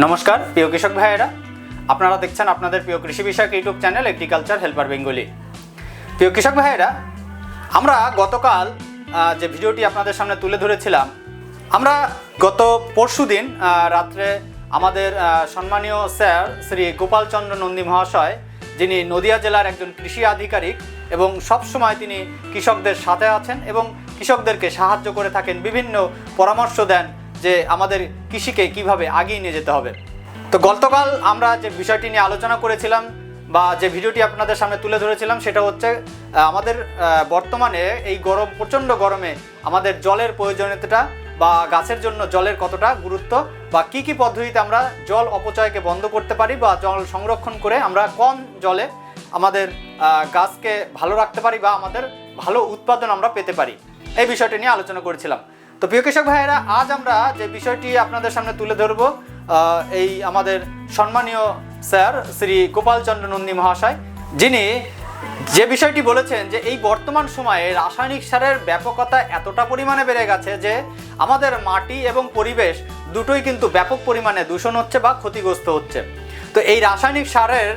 নমস্কার, প্রিয় কৃষক ভাইয়েরা। আপনারা দেখছেন আপনাদের প্রিয় কৃষি বিষয়ক YouTube channel agriculture helper Bengali. প্রিয় কৃষক ভাইয়েরা, আমরা গতকাল যে ভিডিওটি আপনাদের সামনে তুলে ধরেছিলাম, আমরা গত পরশু দিন রাত্রে আমাদের সম্মানীয় স্যার শ্রী গোপালচন্দ্র নন্দী মহাশয়, যিনি নদিয়া জেলার একজন কৃষি আধিকারিক এবং সবসময় তিনি কৃষকদের সাথে আছেন এবং কৃষকদেরকে সাহায্য করে থাকেন, বিভিন্ন পরামর্শ দেন যে আমাদের কৃষিকে কীভাবে আগিয়ে নিয়ে যেতে হবে। তো গতকাল আমরা যে বিষয়টি নিয়ে আলোচনা করেছিলাম বা যে ভিডিওটি আপনাদের সামনে তুলে ধরেছিলাম, সেটা হচ্ছে আমাদের বর্তমানে এই গরম, প্রচণ্ড গরমে আমাদের জলের প্রয়োজনীয়তাটা বা গাছের জন্য জলের কতটা গুরুত্ব বা কি কি পদ্ধতিতে আমরা জল অপচয়কে বন্ধ করতে পারি বা জল সংরক্ষণ করে আমরা কম জলে আমাদের গাছকে ভালো রাখতে পারি বা আমাদের ভালো উৎপাদন আমরা পেতে পারি। এই বিষয়টি নিয়ে আলোচনা করেছিলাম। তো প্রিয় কৃষক ভাইয়েরা, আজ আমরা যে বিষয়টি আপনাদের সামনে তুলে ধরব এই আমাদের সম্মানীয় স্যার শ্রী গোপালচন্দ্র নন্দী মহাশয়। যিনি যে বিষয়টি বলেছেন যে এই বর্তমান সময়ে রাসায়নিক সারের ব্যাপকতা এতটা পরিমাণে বেড়ে গেছে যে আমাদের মাটি এবং পরিবেশ দুটোই কিন্তু ব্যাপক পরিমাণে দূষণ হচ্ছে বা ক্ষতিগ্রস্ত হচ্ছে। তো এই রাসায়নিক সারের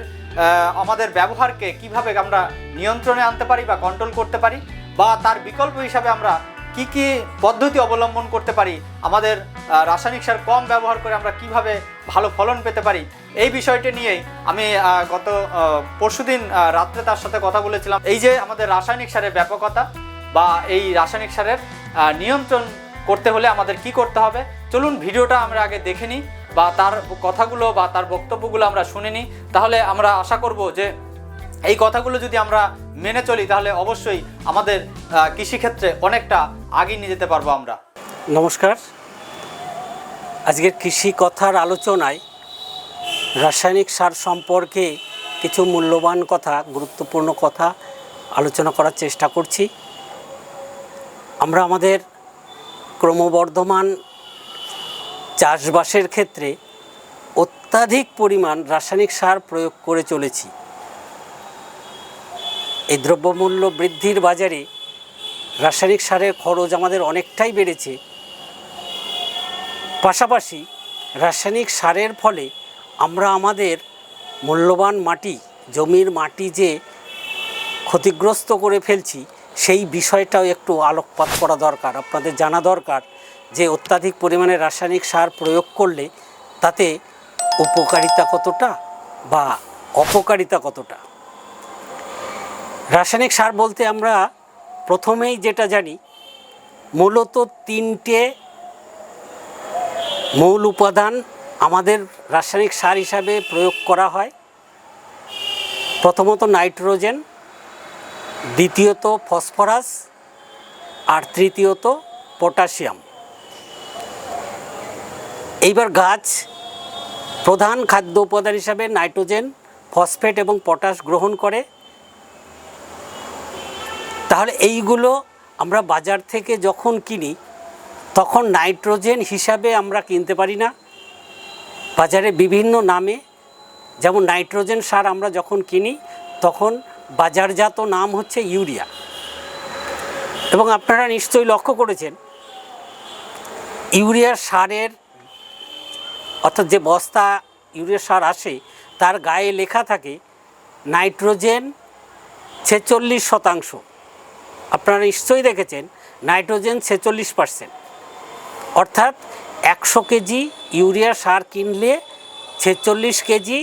আমাদের ব্যবহারকে কীভাবে আমরা নিয়ন্ত্রণে আনতে পারি বা কন্ট্রোল করতে পারি বা তার বিকল্প হিসাবে আমরা কি কি পদ্ধতি অবলম্বন করতে পারি? আমাদের রাসায়নিক সার কম ব্যবহার করে আমরা কীভাবে ভালো ফলন পেতে পারি? এই বিষয়টি নিয়েই আমি গত পরশুদিন রাত্রে তার সাথে কথা বলেছিলাম। এই যে আমাদের রাসায়নিক সারের ব্যাপকতা বা এই রাসায়নিক সারের নিয়ন্ত্রণ করতে হলে আমাদের কি করতে হবে? চলুন ভিডিওটা আমরা আগে দেখে নিই বা তার কথাগুলো বা তার বক্তব্যগুলো আমরা শুনে নিই। তাহলে আমরা আশা করব যে এই কথাগুলো যদি আমরা মেনে চলি, তাহলে অবশ্যই আমাদের কৃষিক্ষেত্রে অনেকটা আগিয়ে নিয়ে যেতে পারব আমরা। নমস্কার। আজকের কৃষি কথার আলোচনায় রাসায়নিক সার সম্পর্কে কিছু মূল্যবান কথা, গুরুত্বপূর্ণ কথা আলোচনা করার চেষ্টা করছি। আমরা আমাদের ক্রমবর্ধমান চাষবাসের ক্ষেত্রে অত্যাধিক পরিমাণ রাসায়নিক সার প্রয়োগ করে চলেছি। এই দ্রব্যমূল্য বৃদ্ধির বাজারে রাসায়নিক সারের খরচ আমাদের অনেকটাই বেড়েছে। পাশাপাশি রাসায়নিক সারের ফলে আমরা আমাদের মূল্যবান মাটি, জমির মাটি যে ক্ষতিগ্রস্ত করে ফেলছি, সেই বিষয়টাও একটু আলোকপাত করা দরকার। আপনাদের জানা দরকার যে অত্যাধিক পরিমাণে রাসায়নিক সার প্রয়োগ করলে তাতে উপকারিতা কতটা বা অপকারিতা কতটা? রাসায়নিক সার বলতে আমরা প্রথমেই যেটা জানি, মূলত তিনটে মূল উপাদান আমাদের রাসায়নিক সার হিসাবে প্রয়োগ করা হয়। প্রথমত নাইট্রোজেন, দ্বিতীয়ত ফসফরাস, আর তৃতীয়ত পটাশিয়াম। এইবার গাছ প্রধান খাদ্য উপাদান হিসাবে নাইট্রোজেন, ফসফেট এবং পটাশ গ্রহণ করে। তাহলে এইগুলো আমরা বাজার থেকে যখন কিনি, তখন নাইট্রোজেন হিসাবে আমরা কিনতে পারি না। বাজারে বিভিন্ন নামে যেমন নাইট্রোজেন সার আমরা যখন কিনি, তখন বাজারজাত নাম হচ্ছে ইউরিয়া। এবং আপনারা নিশ্চয়ই লক্ষ্য করেছেন, ইউরিয়া সারের, অর্থাৎ যে বস্তা ইউরিয়া সার আসে, তার গায়ে লেখা থাকে নাইট্রোজেন ছেচল্লিশ শতাংশ। আপনারা নিশ্চয়ই দেখেছেন, নাইট্রোজেন ছেচল্লিশ পার্সেন্ট অর্থাৎ একশো কেজি ইউরিয়া সার কিনলে ছেচল্লিশ কেজি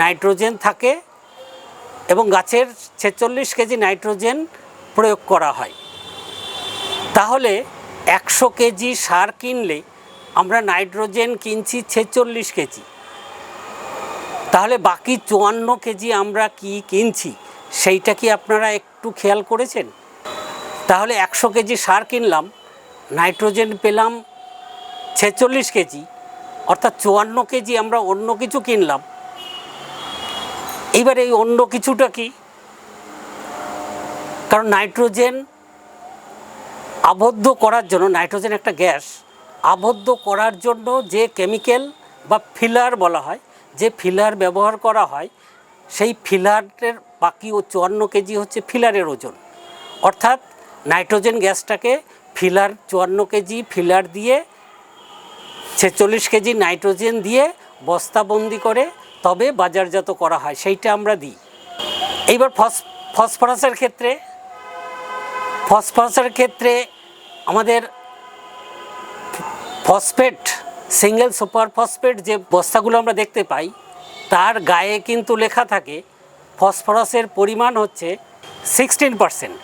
নাইট্রোজেন থাকে এবং গাছের ছেচল্লিশ কেজি নাইট্রোজেন প্রয়োগ করা হয়। তাহলে একশো কেজি সার কিনলে আমরা নাইট্রোজেন কিনছি ছেচল্লিশ কেজি। তাহলে বাকি চুয়ান্ন কেজি আমরা কি কিনছি, সেইটা কি আপনারা একটু খেয়াল করেছেন? তাহলে একশো কেজি সার কিনলাম, নাইট্রোজেন পেলাম ছেচল্লিশ কেজি, অর্থাৎ চুয়ান্ন কেজি আমরা অন্য কিছু কিনলাম। এইবার এই অন্য কিছুটা কি? কারণ নাইট্রোজেন আবদ্ধ করার জন্য, নাইট্রোজেন একটা গ্যাস, আবদ্ধ করার জন্য যে কেমিক্যাল বা ফিলার বলা হয়, যে ফিলার ব্যবহার করা হয়, সেই ফিলারের বাকি ও চুয়ান্ন কেজি হচ্ছে ফিলারের ওজন। অর্থাৎ নাইট্রোজেন গ্যাসটাকে ফিলার চুয়ান্ন কেজি ফিলার দিয়ে, ছেচল্লিশ কেজি নাইট্রোজেন দিয়ে বস্তাবন্দি করে তবে বাজারজাত করা হয়, সেইটা আমরা দিই। এইবার ফস, ফসফরাসের ক্ষেত্রে ফসফরাসের ক্ষেত্রে আমাদের ফসফেট, সিঙ্গেল সুপার ফসফেট যে বস্তাগুলো আমরা দেখতে পাই, তার গায়ে কিন্তু লেখা থাকে, ফসফরাসের পরিমাণ হচ্ছে sixteen percent.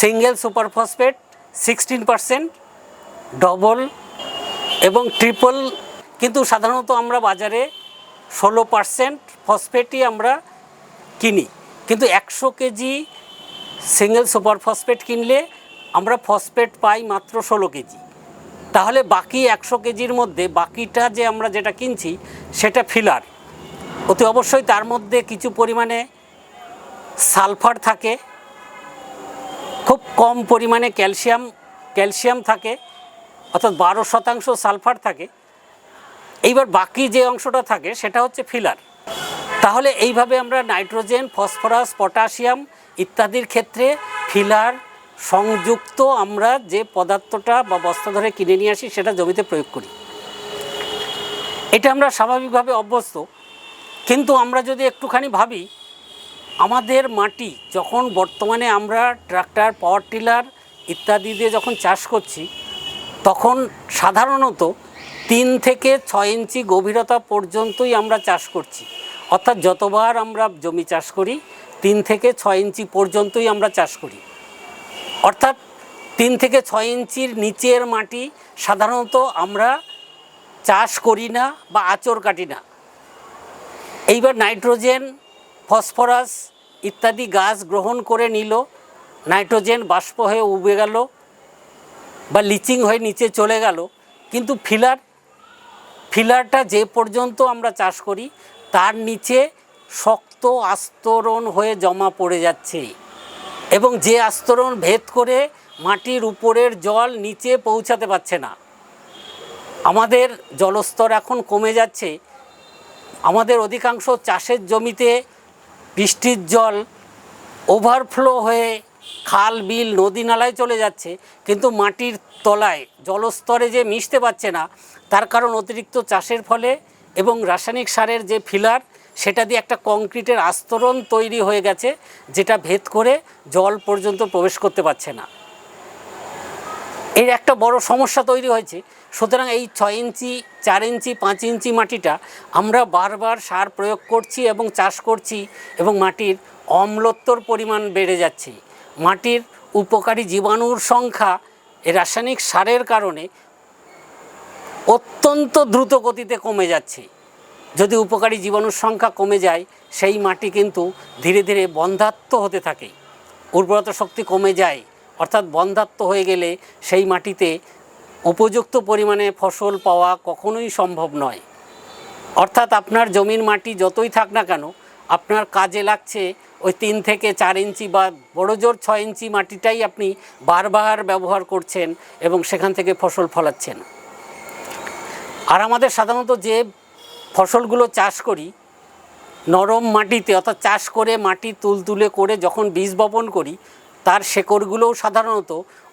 Single super phosphate sixteen percent double এবং ট্রিপল কিন্তু সাধারণত আমরা বাজারে ষোলো পারসেন্ট ফসফেটই আমরা কিনি। কিন্তু একশো কেজি সিঙ্গেল সুপার ফসফেট কিনলে আমরা ফসফেট পাই মাত্র ষোলো কেজি। তাহলে বাকি একশো কেজির মধ্যে বাকিটা যে আমরা যেটা কিনছি, সেটা ফিলার অতি অবশ্যই তার মধ্যে কিছু পরিমাণে সালফার থাকে খুব কম পরিমাণে ক্যালসিয়াম ক্যালসিয়াম থাকে, অর্থাৎ বারো শতাংশ সালফার থাকে। এইবার বাকি যে অংশটা থাকে, সেটা হচ্ছে ফিলার। তাহলে এইভাবে আমরা নাইট্রোজেন, ফসফরাস, পটাশিয়াম ইত্যাদির ক্ষেত্রে ফিলার সংযুক্ত আমরা যে পদার্থটা বা বস্তা ধরে কিনে নিয়ে আসি, সেটা জমিতে প্রয়োগ করি। এটা আমরা স্বাভাবিকভাবে অভ্যস্ত। কিন্তু আমরা যদি একটুখানি ভাবি আমাদের মাটি যখন বর্তমানে আমরা ট্রাক্টর পাওয়ার টিলার ইত্যাদি দিয়ে যখন চাষ করছি, তখন সাধারণত তিন থেকে ছয় ইঞ্চি গভীরতা পর্যন্তই আমরা চাষ করছি। অর্থাৎ যতবার আমরা জমি চাষ করি, তিন থেকে ছয় ইঞ্চি পর্যন্তই আমরা চাষ করি। অর্থাৎ তিন থেকে ছয় ইঞ্চির নিচের মাটি সাধারণত আমরা চাষ করি না বা আচর কাটি না। এইবার নাইট্রোজেন ফসফরাস ইত্যাদি গাছ গ্রহণ করে নিল, নাইট্রোজেন বাষ্প হয়ে উবে গেল বা লিচিং হয়ে নিচে চলে গেল। কিন্তু ফিলার, ফিলারটা যে পর্যন্ত আমরা চাষ করি, তার নিচে শক্ত আস্তরণ হয়ে জমা পড়ে যাচ্ছে এবং যে আস্তরণ ভেদ করে মাটির উপরের জল নিচে পৌঁছাতে পারছে না। আমাদের জলস্তর এখন কমে যাচ্ছে। আমাদের অধিকাংশ চাষের জমিতে বৃষ্টির জল ওভারফ্লো হয়ে খাল, বিল, নদী, নালায় চলে যাচ্ছে। কিন্তু মাটির তলায়, জলস্তরে যে মিশতে পারছে না, তার কারণ অতিরিক্ত চাষের ফলে এবং রাসায়নিক সারের যে ফিলার সেটা দিয়ে একটা কংক্রিটের আস্তরণ তৈরি হয়ে গেছে, যেটা ভেদ করে জল পর্যন্ত প্রবেশ করতে পারছে না। এর একটা বড় সমস্যা তৈরি হয়েছে। সুতরাং এই ছয় ইঞ্চি, চার ইঞ্চি, পাঁচ ইঞ্চি মাটিটা আমরা বারবার সার প্রয়োগ করছি এবং চাষ করছি এবং মাটির অম্লত্বর পরিমাণ বেড়ে যাচ্ছে। মাটির উপকারী জীবাণুর সংখ্যা রাসায়নিক সারের কারণে অত্যন্ত দ্রুত গতিতে কমে যাচ্ছে। যদি উপকারী জীবাণুর সংখ্যা কমে যায়, সেই মাটি কিন্তু ধীরে ধীরে বন্ধাত্ম হতে থাকে। উর্বরতা শক্তি কমে যায়, অর্থাৎ বন্ধাত্ম হয়ে গেলে সেই মাটিতে উপযুক্ত পরিমাণে ফসল পাওয়া কখনোই সম্ভব নয়। অর্থাৎ আপনার জমির মাটি যতই থাক না কেন, আপনার কাজে লাগছে ওই তিন থেকে চার ইঞ্চি বা বড় জোর ছয় ইঞ্চি মাটিটাই আপনি বারবার ব্যবহার করছেন এবং সেখান থেকে ফসল ফলাচ্ছেন। আর আমাদের সাধারণত যে ফসলগুলো চাষ করি, নরম মাটিতে অর্থাৎ চাষ করে মাটি তুলতুলে করে যখন বীজ বপন করি তার শেকড়গুলোও সাধারণত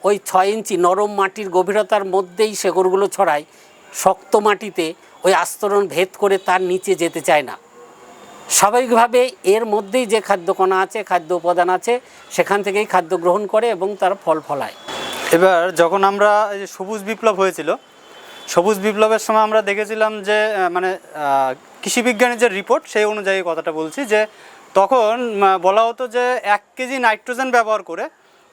ওই ছয় ইঞ্চি নরম মাটির গভীরতার মধ্যেই শেকড়গুলো ছড়ায়, শক্ত মাটিতে ওই আস্তরণ ভেদ করে তার নিচে যেতে চায় না। স্বাভাবিকভাবে এর মধ্যেই যে খাদ্যকণা আছে, খাদ্য উপাদান আছে, সেখান থেকেই খাদ্য গ্রহণ করে এবং তার ফল ফলায়। এবার যখন আমরা এই যে সবুজ বিপ্লব হয়েছিল, সবুজ বিপ্লবের সময় আমরা দেখেছিলাম যে মানে কৃষিবিজ্ঞানের যে রিপোর্ট সেই অনুযায়ী কথাটা বলছি যে তখন বলা হতো যে এক কেজি নাইট্রোজেন ব্যবহার করে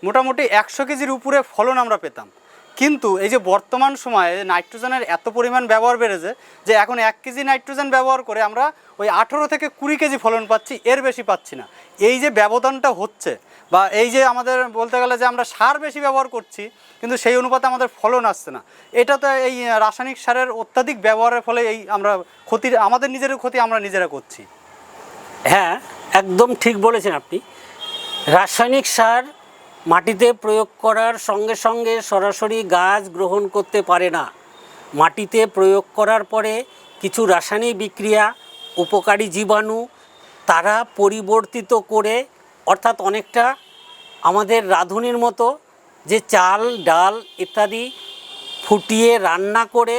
মোটামুটি একশো কেজির উপরে ফলন আমরা পেতাম। কিন্তু এই যে বর্তমান সময়ে নাইট্রোজেনের এত পরিমাণ ব্যবহার বেড়েছে যে এখন এক কেজি নাইট্রোজেন ব্যবহার করে আমরা ওই আঠেরো থেকে কুড়ি কেজি ফলন পাচ্ছি, এর বেশি পাচ্ছি না। এই যে ব্যবধানটা হচ্ছে বা এই যে আমাদের বলতে গেলে যে আমরা সার বেশি ব্যবহার করছি, কিন্তু সেই অনুপাতে আমাদের ফলন আসছে না। এটা তো এই রাসায়নিক সারের অত্যাধিক ব্যবহারের ফলে এই আমরা ক্ষতির, আমাদের নিজের ক্ষতি আমরা নিজেরা করছি। হ্যাঁ একদম ঠিক বলেছেন আপনি। রাসায়নিক সার মাটিতে প্রয়োগ করার সঙ্গে সঙ্গে সরাসরি গাছ গ্রহণ করতে পারে না। মাটিতে প্রয়োগ করার পরে কিছু রাসায়নিক বিক্রিয়া, উপকারী জীবাণু তারা পরিবর্তিত করে, অর্থাৎ অনেকটা আমাদের রাঁধুনির মতো যে চাল, ডাল ইত্যাদি ফুটিয়ে রান্না করে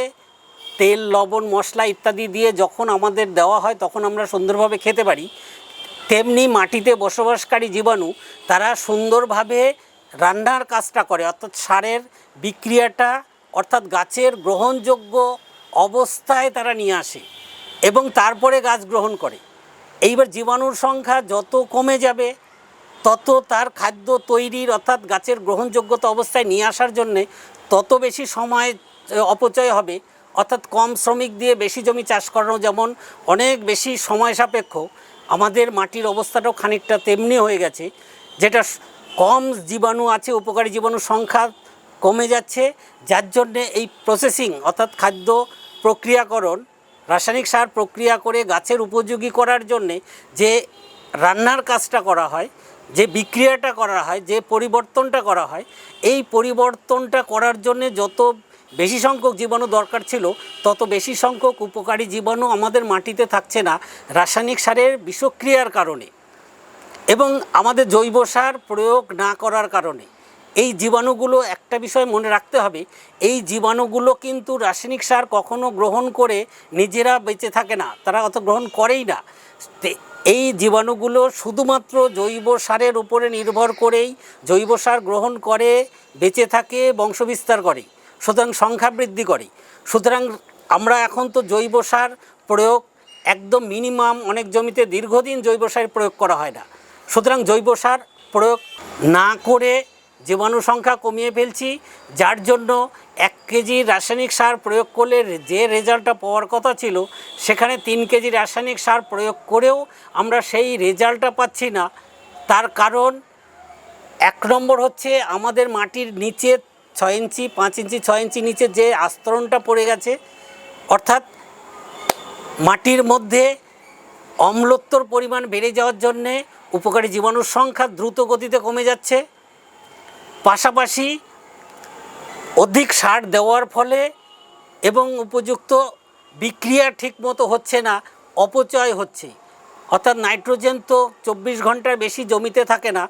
তেল, লবণ, মশলা ইত্যাদি দিয়ে যখন আমাদের দেওয়া হয় তখন আমরা সুন্দরভাবে খেতে পারি। তেমনি মাটিতে বসবাসকারী জীবাণু তারা সুন্দরভাবে রান্নার কাজটা করে, অর্থাৎ সারের বিক্রিয়াটা, অর্থাৎ গাছের গ্রহণযোগ্য অবস্থায় তারা নিয়ে আসে এবং তারপরে গাছ গ্রহণ করে। এইবার জীবাণুর সংখ্যা যত কমে যাবে, তত তার খাদ্য তৈরির, অর্থাৎ গাছের গ্রহণযোগ্যতা অবস্থায় নিয়ে আসার জন্যে তত বেশি সময়, অপচয় হবে। অর্থাৎ কম শ্রমিক দিয়ে বেশি জমি চাষ করানো যেমন অনেক বেশি সময় সাপেক্ষ, আমাদের মাটির অবস্থাটাও খানিকটা তেমনি হয়ে গেছে, যেটা কম জীবাণু আছে, উপকারী জীবাণুর সংখ্যা কমে যাচ্ছে, যার জন্যে এই প্রসেসিং অর্থাৎ খাদ্য প্রক্রিয়াকরণ, রাসায়নিক সার প্রক্রিয়া করে গাছের উপযোগী করার জন্যে যে রান্নার কাজটা করা হয়, যে বিক্রিয়াটা করা হয়, যে পরিবর্তনটা করা হয়, এই পরিবর্তনটা করার জন্যে যত বেশি সংখ্যক জীবাণু দরকার ছিল, তত বেশি সংখ্যক উপকারী জীবাণু আমাদের মাটিতে থাকছে না রাসায়নিক সারের বিষক্রিয়ার কারণে এবং আমাদের জৈব সার প্রয়োগ না করার কারণে। এই জীবাণুগুলো একটা বিষয় মনে রাখতে হবে, এই জীবাণুগুলো কিন্তু রাসায়নিক সার কখনো গ্রহণ করে নিজেরা বেঁচে থাকে না, তারা অত গ্রহণ করেই না। এই জীবাণুগুলো শুধুমাত্র জৈব সারের উপরে নির্ভর করেই জৈব সার গ্রহণ করে, বেঁচে থাকে, বংশবিস্তার করে। সুতরাং সংখ্যা বৃদ্ধি করে। সুতরাং আমরা এখন তো জৈব সার প্রয়োগ একদম মিনিমাম অনেক জমিতে দীর্ঘদিন জৈব সার প্রয়োগ করা হয় না। সুতরাং জৈব সার প্রয়োগ না করে জীবাণু সংখ্যা কমিয়ে ফেলছি, যার জন্য এক কেজি রাসায়নিক সার প্রয়োগ করলে যে রেজাল্টটা পাওয়ার কথা ছিল, সেখানে তিন কেজি রাসায়নিক সার প্রয়োগ করেও আমরা সেই রেজাল্টটা পাচ্ছি না। তার কারণ এক নম্বর হচ্ছে আমাদের মাটির নিচে ছয় ইঞ্চি, পাঁচ ইঞ্চি, ছয় ইঞ্চি নিচে যে আস্তরণটা পড়ে গেছে, অর্থাৎ মাটির মধ্যে অম্লত্বর পরিমাণ বেড়ে যাওয়ার জন্যে উপকারী জীবাণুর সংখ্যা দ্রুত গতিতে কমে যাচ্ছে। পাশাপাশি অধিক সার দেওয়ার ফলে এবং উপযুক্ত বিক্রিয়া ঠিকমতো হচ্ছে না, অপচয় হচ্ছে। অর্থাৎ নাইট্রোজেন তো চব্বিশ ঘণ্টার বেশি জমিতে থাকে না,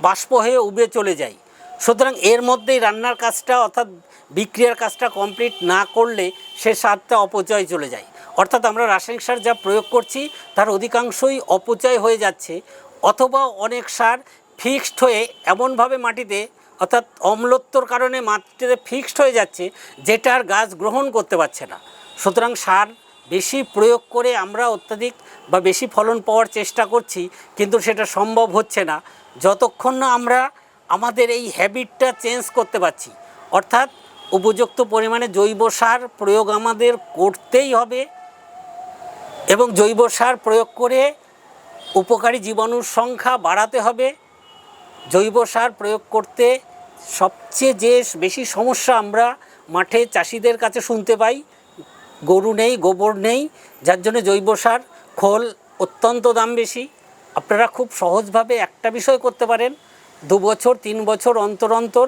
বাষ্প হয়ে উবে চলে যায়। সুতরাং এর মধ্যেই রান্নার কাজটা অর্থাৎ বিক্রিয়ার কাজটা কমপ্লিট না করলে সে সারটা অপচয় চলে যায়। অর্থাৎ আমরা রাসায়নিক সার যা প্রয়োগ করছি, তার অধিকাংশই অপচয় হয়ে যাচ্ছে অথবা অনেক সার ফিক্সড হয়ে এমনভাবে মাটিতে, অর্থাৎ অম্লত্বর কারণে মাটিতে ফিক্সড হয়ে যাচ্ছে, যেটা আর গাছ গ্রহণ করতে পারছে না। সুতরাং সার বেশি প্রয়োগ করে আমরা অত্যাধিক বা বেশি ফলন পাওয়ার চেষ্টা করছি, কিন্তু সেটা সম্ভব হচ্ছে না। যতক্ষণ না আমরা আমাদের এই হ্যাবিটটা চেঞ্জ করতে পারছি। অর্থাৎ উপযুক্ত পরিমাণে জৈব সার প্রয়োগ আমাদের করতেই হবে এবং জৈব সার প্রয়োগ করে উপকারী জীবাণুর সংখ্যা বাড়াতে হবে। জৈব সার প্রয়োগ করতে সবচেয়ে যে বেশি সমস্যা আমরা মাঠে চাষিদের কাছে শুনতে পাই, গরু নেই, গোবর নেই, যার জন্য জৈব সার, খোল অত্যন্ত দাম বেশি। আপনারা খুব সহজভাবে একটা বিষয় করতে পারেন। দু বছর, তিন বছর, অন্তর অন্তর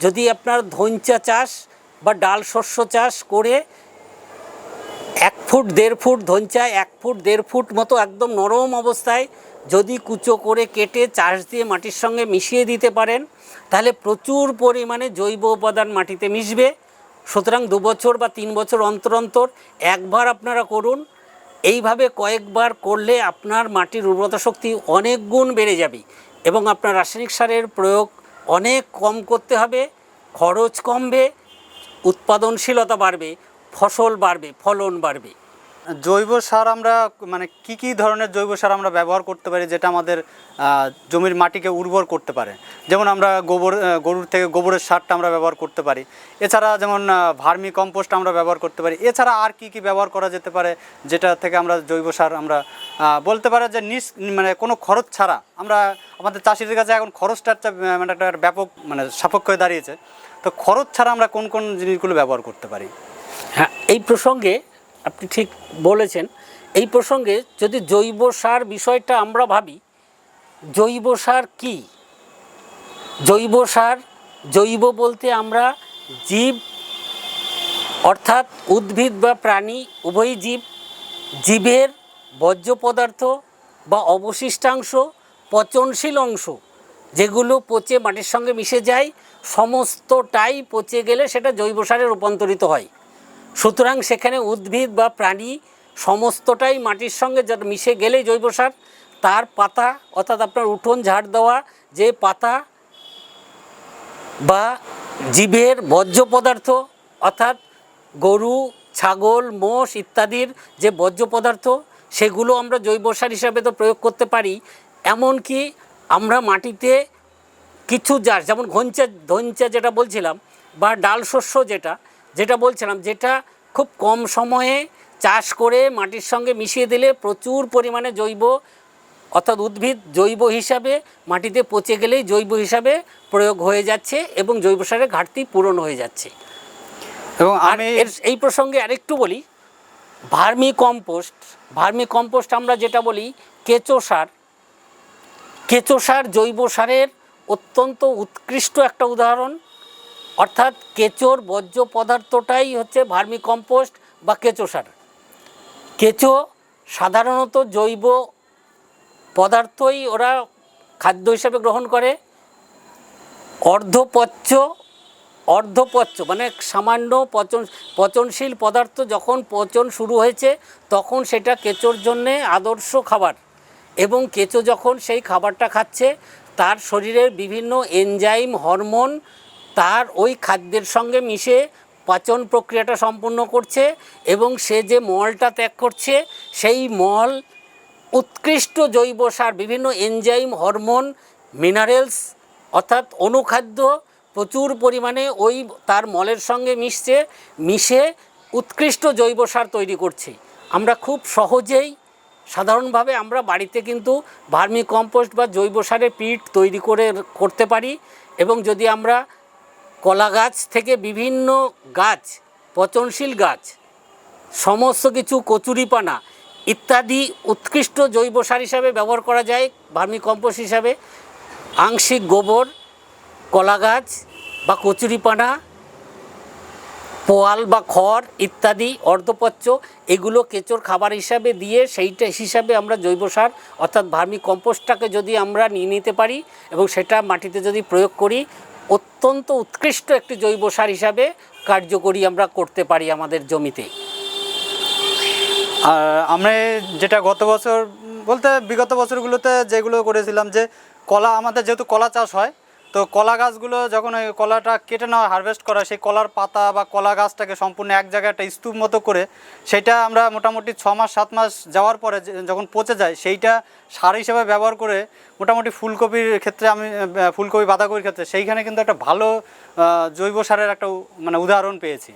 যদি আপনার ধৈঞ্চা চাষ বা ডাল শস্য চাষ করে এক ফুট, দেড় ফুট ধঞ্চায় এক ফুট, দেড় ফুট মতো একদম নরম অবস্থায় যদি কুচো করে কেটে চাষ দিয়ে মাটির সঙ্গে মিশিয়ে দিতে পারেন, তাহলে প্রচুর পরিমাণে জৈব উপাদান মাটিতে মিশবে। সুতরাং দু বছর বা তিন বছর অন্তর অন্তর একবার আপনারা করুন। এইভাবে কয়েকবার করলে আপনার মাটির উর্বরতা শক্তি অনেক গুণ বেড়ে যাবে। এবং আপনার রাসায়নিক সারের প্রয়োগ অনেক কম করতে হবে, খরচ কমবে, উৎপাদনশীলতা বাড়বে, ফসল বাড়বে, ফলন বাড়বে। জৈব সার আমরা মানে কি কি ধরনের জৈব সার আমরা ব্যবহার করতে পারি যেটা আমাদের জমির মাটিকে উর্বর করতে পারে? যেমন আমরা গোবর গরুর থেকে গোবরের সারটা আমরা ব্যবহার করতে পারি। এছাড়া যেমন ভার্মি কম্পোস্ট আমরা ব্যবহার করতে পারি। এছাড়া আর কি কি ব্যবহার করা যেতে পারে যেটা থেকে আমরা জৈব সার আমরা বলতে পারি যে নিস মানে কোনো খরচ ছাড়া আমরা, আমাদের চাষিদের কাছে এখন খরচটা একটা মানে একটা ব্যাপক মানে সাপেক্ষ হয়ে দাঁড়িয়েছে। তো খরচ ছাড়া আমরা কোন কোন জিনিসগুলো ব্যবহার করতে পারি? হ্যাঁ এই প্রসঙ্গে আপনি ঠিক বলেছেন। এই প্রসঙ্গে যদি জৈব সার বিষয়টা আমরা ভাবি, জৈব সার কি? জৈব সার, জৈব বলতে আমরা জীব, অর্থাৎ উদ্ভিদ বা প্রাণী উভয় জীব, জীবের বর্জ্য পদার্থ বা অবশিষ্টাংশ, পচনশীল অংশ, যেগুলো পচে মাটির সঙ্গে মিশে যায়, সমস্তটাই পচে গেলে সেটা জৈব সারে রূপান্তরিত হয়। সুতরাং সেখানে উদ্ভিদ বা প্রাণী সমস্তটাই মাটির সঙ্গে যা মিশে গেলেই জৈব সার, তার পাতা, অর্থাৎ আপনার উঠোন ঝাড় দেওয়া, যে পাতা বা জীবের বর্জ্য পদার্থ, অর্থাৎ গরু, ছাগল, মোষ ইত্যাদির যে বর্জ্য পদার্থ, সেগুলো আমরা জৈব সার হিসাবে তো প্রয়োগ করতে পারি। এমনকি আমরা মাটিতে কিছু চাষ যেমন ঘঞ্চা ধঞ্চা যেটা বলছিলাম, বা ডাল শস্য যেটা যেটা বলছিলাম যেটা খুব কম সময়ে চাষ করে মাটির সঙ্গে মিশিয়ে দিলে প্রচুর পরিমাণে জৈব অর্থাৎ উদ্ভিদ জৈব হিসাবে মাটিতে পচে গেলেই জৈব হিসাবে প্রয়োগ হয়ে যাচ্ছে এবং জৈব সারের ঘাটতি পূরণ হয়ে যাচ্ছে। এবং আর আমি এর এই প্রসঙ্গে আরেকটু বলি ভার্মি কম্পোস্ট ভার্মি কম্পোস্ট আমরা যেটা বলি কেঁচো সার। কেঁচো সার জৈব সারের অত্যন্ত উৎকৃষ্ট একটা উদাহরণ। অর্থাৎ কেঁচোর বর্জ্য পদার্থটাই হচ্ছে ভার্মি কম্পোস্ট বা কেঁচো সার। কেঁচো সাধারণত জৈব পদার্থই ওরা খাদ্য হিসাবে গ্রহণ করে। অর্ধপচ্য অর্ধপচ্য মানে সামান্য পচন, পচনশীল পদার্থ যখন পচন শুরু হয়েছে তখন সেটা কেঁচোর জন্যে আদর্শ খাবার এবং কেঁচো যখন সেই খাবারটা খাচ্ছে তার শরীরের বিভিন্ন এনজাইম, হরমোন তার ওই খাদ্যের সঙ্গে মিশে পাচন প্রক্রিয়াটা সম্পূর্ণ করছে এবং সে যে মলটা ত্যাগ করছে, সেই মল উৎকৃষ্ট জৈব সার, বিভিন্ন এনজাইম, হরমোন, মিনারেলস, অর্থাৎ অনুখাদ্য প্রচুর পরিমাণে ওই তার মলের সঙ্গে মিশছে, মিশে উৎকৃষ্ট জৈব সার তৈরি করছে। আমরা খুব সহজেই, সাধারণভাবে আমরা বাড়িতে কিন্তু ভার্মি কম্পোস্ট বা জৈব সারের পিট তৈরি করে, করতে পারি এবং যদি আমরা কলা গাছ থেকে বিভিন্ন গাছ, পচনশীল গাছ, সমস্ত কিছু কচুরিপানা ইত্যাদি উৎকৃষ্ট জৈব সার হিসাবে ব্যবহার করা যায় ভার্মি কম্পোস্ট হিসাবে। আংশিক গোবর কলা গাছ বা কচুরিপানা, পোয়াল বা খড় ইত্যাদি, অর্ধপচ্য, এগুলো কেঁচোর খাবার হিসাবে দিয়ে সেইটা হিসাবে আমরা জৈব সার, অর্থাৎ ভার্মি কম্পোস্টটাকে যদি আমরা নিয়ে নিতে পারি এবং সেটা মাটিতে যদি প্রয়োগ করি অত্যন্ত উৎকৃষ্ট একটি জৈব সার হিসাবে কার্যকরী আমরা করতে পারি আমাদের জমিতে। আমরা যেটা গত বছর বলতে বিগত বছরগুলোতে যেগুলো করেছিলাম যে কলা, আমাদের যেহেতু কলা চাষ হয় তো কলা গাছগুলো যখন ওই কলাটা কেটে নেওয়া হারভেস্ট করা, সেই কলার পাতা বা কলা গাছটাকে সম্পূর্ণ এক জায়গায় একটা স্তূপ মতো করে সেটা আমরা মোটামুটি ছ মাস, সাত মাস যাওয়ার পরে যখন পচে যায়, সেইটা সার হিসেবে ব্যবহার করে মোটামুটি ফুলকপির ক্ষেত্রে আমি ফুলকপি, বাঁধাকপির ক্ষেত্রে সেইখানে কিন্তু একটা ভালো জৈব সারের একটা মানে উদাহরণ পেয়েছি।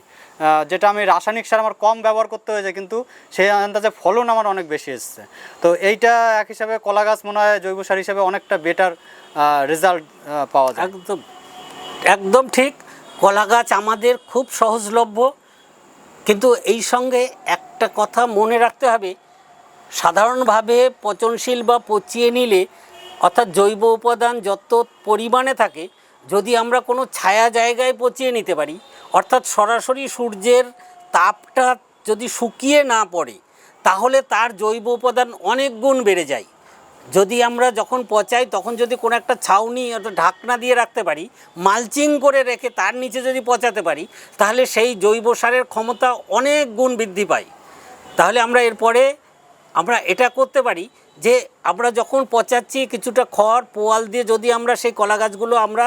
যেটা আমি রাসায়নিক সার আমার কম ব্যবহার করতে হয়েছে, কিন্তু সেই আন্দাজে ফলন আমার অনেক বেশি এসছে। তো এইটা এক হিসাবে কলা গাছ মনে হয় জৈব সার হিসাবে অনেকটা বেটার রেজাল্ট পাওয়া যায়। একদম একদম ঠিক। কলা গাছ আমাদের খুব সহজলভ্য, কিন্তু এই সঙ্গে একটা কথা মনে রাখতে হবে। সাধারণভাবে পচনশীল বা পচিয়ে নিলে অর্থাৎ জৈব উপাদান যত পরিমাণে থাকে যদি আমরা কোনো ছায়া জায়গায় পচিয়ে নিতে পারি, অর্থাৎ সরাসরি সূর্যের তাপটা যদি শুকিয়ে না পড়ে, তাহলে তার জৈব উপাদান অনেক গুণ বেড়ে যায়। যদি আমরা যখন পচাই, তখন যদি কোনো একটা ছাউনি অর্থাৎ ঢাকনা দিয়ে রাখতে পারি, মালচিং করে রেখে তার নিচে যদি পচাতে পারি, তাহলে সেই জৈব সারের ক্ষমতা অনেক গুণ বৃদ্ধি পায়। তাহলে আমরা এরপরে আমরা এটা করতে পারি যে আমরা যখন পচাচ্ছি কিছুটা খড়, পোয়াল দিয়ে যদি আমরা সেই কলা গাছগুলো আমরা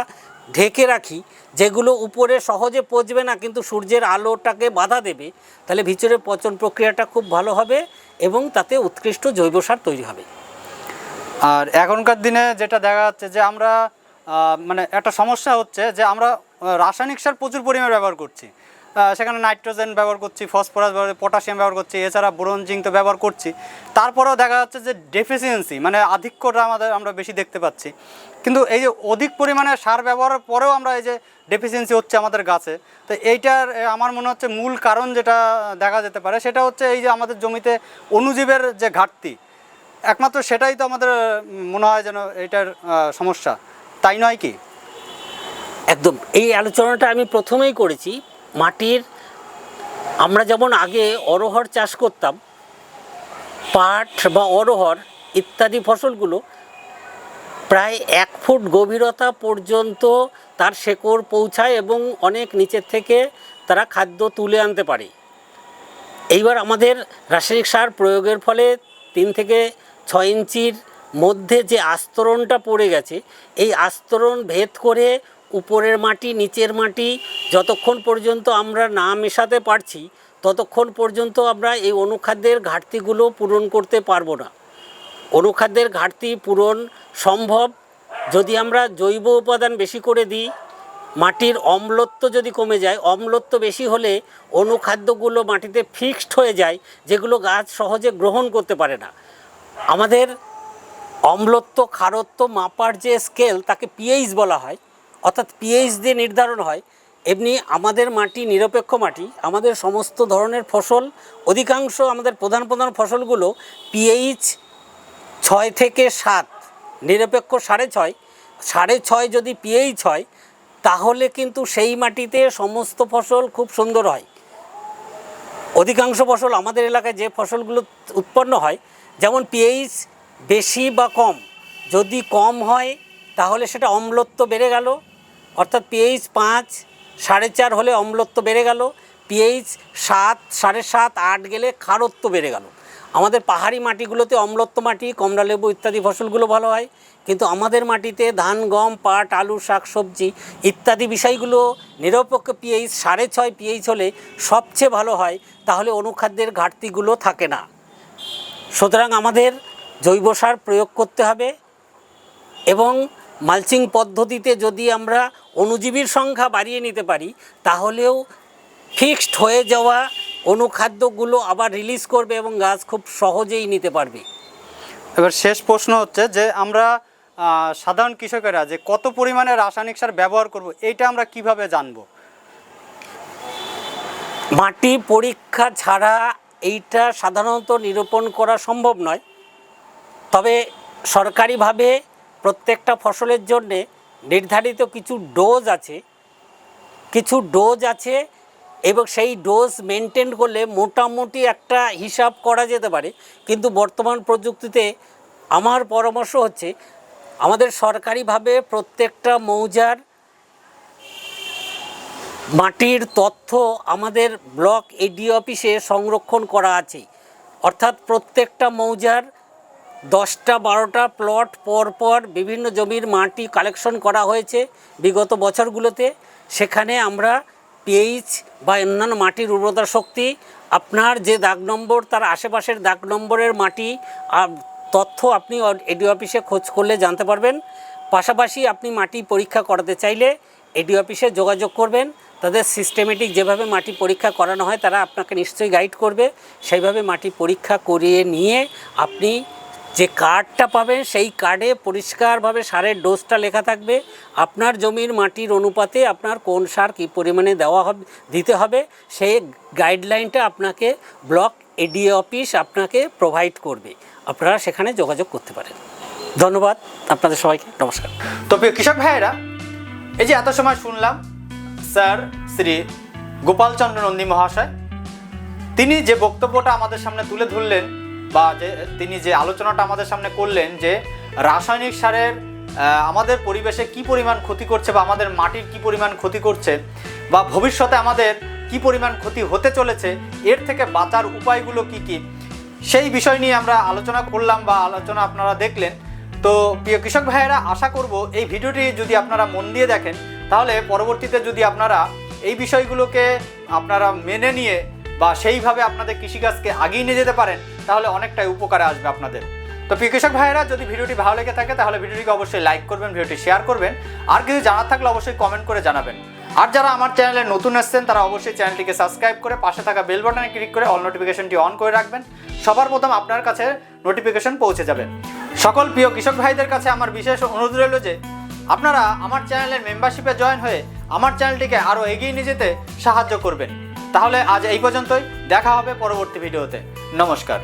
ঢেকে রাখি, যেগুলো উপরে সহজে পচবে না, কিন্তু সূর্যের আলোটাকে বাধা দেবে, তাহলে ভিতরের পচন প্রক্রিয়াটা খুব ভালো হবে এবং তাতে উৎকৃষ্ট জৈব সার তৈরি হবে। আর এখনকার দিনে যেটা দেখা যাচ্ছে যে আমরা মানে একটা সমস্যা হচ্ছে যে আমরা রাসায়নিক সার প্রচুর পরিমাণে ব্যবহার করছি। সেখানে নাইট্রোজেন ব্যবহার করছি, ফসফরাস ব্যবহার পটাশিয়াম ব্যবহার করছি, এছাড়া বোরন জিঙ্ক তো ব্যবহার করছি। তারপরেও দেখা যাচ্ছে যে ডেফিসিয়েন্সি মানে আধিক্যটা আমাদের, আমরা বেশি দেখতে পাচ্ছি। কিন্তু এই যে অধিক পরিমাণে সার ব্যবহারের পরেও আমরা এই যে ডেফিসিয়েন্সি হচ্ছে আমাদের গাছে, তো এইটার আমার মনে হচ্ছে মূল কারণ যেটা দেখা যেতে পারে, সেটা হচ্ছে এই যে আমাদের জমিতে অণুজীবের যে ঘাটতি, একমাত্র সেটাই তো আমাদের মনে হয় যেন এটার সমস্যা। তাই নয় কি? একদম, এই আলোচনাটা আমি প্রথমেই করেছি মাটির, আমরা যেমন আগে অরহর চাষ করতাম, পাট বা অরহর ইত্যাদি ফসলগুলো প্রায় এক ফুট গভীরতা পর্যন্ত তার শেকড় পৌঁছায় এবং অনেক নিচের থেকে তারা খাদ্য তুলে আনতে পারে। এইবার আমাদের রাসায়নিক সার প্রয়োগের ফলে তিন থেকে ছয় ইঞ্চির মধ্যে যে আস্তরণটা পড়ে গেছে, এই আস্তরণ ভেদ করে উপরের মাটি, নিচের মাটি, যতক্ষণ পর্যন্ত আমরা না মেশাতে পারছি, ততক্ষণ পর্যন্ত আমরা এই অনুখাদ্যের ঘাটতিগুলো পূরণ করতে পারব না। অনুখাদ্যের ঘাটতি পূরণ সম্ভব যদি আমরা জৈব উপাদান বেশি করে দিই, মাটির অম্লত্ব যদি কমে যায়, অম্লত্ব বেশি হলে অনুখাদ্যগুলো মাটিতে ফিক্সড হয়ে যায়, যেগুলো গাছ সহজে গ্রহণ করতে পারে না। আমাদের অম্লত্ব খারত্ব মাপার যে স্কেল, তাকে পিএইচ বলা হয়। অর্থাৎ পিএইচ দিয়ে নির্ধারণ হয়, এমনি আমাদের মাটি, নিরপেক্ষ মাটি, আমাদের সমস্ত ধরনের ফসল, অধিকাংশ আমাদের প্রধান প্রধান ফসলগুলো পিএইচ ছয় থেকে সাত, নিরপেক্ষ সাড়ে ছয় সাড়ে ছয় যদি পিএইচ হয়, তাহলে কিন্তু সেই মাটিতে সমস্ত ফসল খুব সুন্দর হয়। অধিকাংশ ফসল আমাদের এলাকায় যে ফসলগুলো উৎপন্ন হয়, যেমন পিএইচ বেশি বা কম, যদি কম হয়, তাহলে সেটা অম্লত্ব বেড়ে গেল অর্থাৎ পিএইচ পাঁচ, সাড়ে চার হলে অম্লত্ব বেড়ে গেল পিএইচ সাত, সাড়ে সাত, আট গেলে খারত্ব বেড়ে গেল। আমাদের পাহাড়ি মাটিগুলোতে অম্লত্ব মাটি কমলালেবু ইত্যাদি ফসলগুলো ভালো হয়, কিন্তু আমাদের মাটিতে ধান, গম, পাট, আলু, শাক, সবজি ইত্যাদি বিষয়গুলো নিরপেক্ষ পিএইচ সাড়ে ছয় পিএইচ হলে সবচেয়ে ভালো হয়, তাহলে অনুখাদ্যের ঘাটতিগুলো থাকে না। সুতরাং আমাদের জৈব সার প্রয়োগ করতে হবে এবং মালচিং পদ্ধতিতে যদি আমরা অণুজীবীর সংখ্যা বাড়িয়ে নিতে পারি তাহলেও ফিক্সড হয়ে যাওয়া অনুখাদ্যগুলো আবার রিলিজ করবে এবং গাছ খুব সহজেই নিতে পারবে। এবার শেষ প্রশ্ন হচ্ছে যে আমরা সাধারণ কৃষকেরা যে কত পরিমাণে রাসায়নিক সার ব্যবহার করব এইটা আমরা কীভাবে জানব? মাটি পরীক্ষা ছাড়া এইটা সাধারণত নিরূপণ করা সম্ভব নয়। তবে সরকারিভাবে প্রত্যেকটা ফসলের জন্যে নির্ধারিত কিছু ডোজ আছে, কিছু ডোজ আছে, এবং সেই ডোজ মেনটেন করলে মোটামুটি একটা হিসাব করা যেতে পারে। কিন্তু বর্তমান প্রযুক্তিতে আমার পরামর্শ হচ্ছে, আমাদের সরকারিভাবে প্রত্যেকটা মৌজার মাটির তথ্য আমাদের ব্লক এডি অফিসে সংরক্ষণ করা আছে। অর্থাৎ প্রত্যেকটা মৌজার দশটা, বারোটা প্লট পর পর বিভিন্ন জমির মাটি কালেকশন করা হয়েছে বিগত বছরগুলোতে। সেখানে আমরা পিএইচ বা অন্যান্য মাটির উর্বরতা শক্তি, আপনার যে দাগ নম্বর, তার আশেপাশের দাগ নম্বরের মাটি তথ্য আপনি এডি অফিসে খোঁজ করলে জানতে পারবেন। পাশাপাশি আপনি মাটি পরীক্ষা করাতে চাইলে এডি অফিসে যোগাযোগ করবেন। তাদের সিস্টেমেটিক যেভাবে মাটি পরীক্ষা করানো হয়, তারা আপনাকে নিশ্চয়ই গাইড করবে। সেইভাবে মাটি পরীক্ষা করিয়ে নিয়ে আপনি যে কার্ডটা পাবেন সেই কার্ডে পরিষ্কারভাবে সারের ডোজটা লেখা থাকবে। আপনার জমির মাটির অনুপাতে আপনার কোন সার কী পরিমাণে দেওয়া হবে, দিতে হবে সেই গাইডলাইনটা আপনাকে ব্লক এডিএ অফিস আপনাকে প্রোভাইড করবে। আপনারা সেখানে যোগাযোগ করতে পারেন। ধন্যবাদ আপনাদের সবাইকে, নমস্কার। তো প্রিয় কৃষক ভাইয়েরা, এই যে এত সময় শুনলাম, স্যার শ্রী গোপালচন্দ্র নন্দী মহাশয়, তিনি যে বক্তব্যটা আমাদের সামনে তুলে ধরলেন বা যে, তিনি যে আলোচনাটা আমাদের সামনে করলেন যে রাসায়নিক সারের আমাদের পরিবেশে কি পরিমাণ ক্ষতি করছে বা আমাদের মাটির কি পরিমাণ ক্ষতি করছে বা ভবিষ্যতে আমাদের কি পরিমাণ ক্ষতি হতে চলেছে, এর থেকে বাঁচার উপায়গুলো কি কি, সেই বিষয় নিয়ে আমরা আলোচনা করলাম বা আলোচনা আপনারা দেখলেন। তো প্রিয় কৃষক ভাইয়েরা, আশা করব এই ভিডিওটি যদি আপনারা মন দিয়ে দেখেন, তাহলে পরবর্তীতে যদি আপনারা এই বিষয়গুলোকে আপনারা মেনে নিয়ে বা সেইভাবে আপনাদের কৃষিকাজকে আগিয়ে নিয়ে যেতে পারেন, তাহলে অনেকটাই উপকারে আসবে আপনাদের। তো প্রিয় কৃষক ভাইয়েরা, যদি ভিডিওটি ভালো লেগে থাকে, তাহলে ভিডিওটিকে অবশ্যই লাইক করবেন, ভিডিওটি শেয়ার করবেন, আর কিছু জানার থাকলে অবশ্যই কমেন্ট করে জানাবেন। আর যারা আমার চ্যানেলে নতুন এসেছেন, তারা অবশ্যই চ্যানেলটিকে সাবস্ক্রাইব করে পাশে থাকা বেল বাটনে ক্লিক করে অল নোটিফিকেশনটি অন করে রাখবেন। সবার প্রথম আপনার কাছে নোটিফিকেশন পৌঁছে যাবে। সকল প্রিয় কৃষক ভাইদের কাছে আমার বিশেষ অনুরোধ রইল যে, আপনারা আমার চ্যানেলের মেম্বারশিপে জয়েন হয়ে আমার চ্যানেলটিকে আরও এগিয়ে নিয়ে যেতে সাহায্য করবেন। তাহলে আজ এই পর্যন্তই। দেখা হবে পরবর্তী ভিডিওতে। নমস্কার।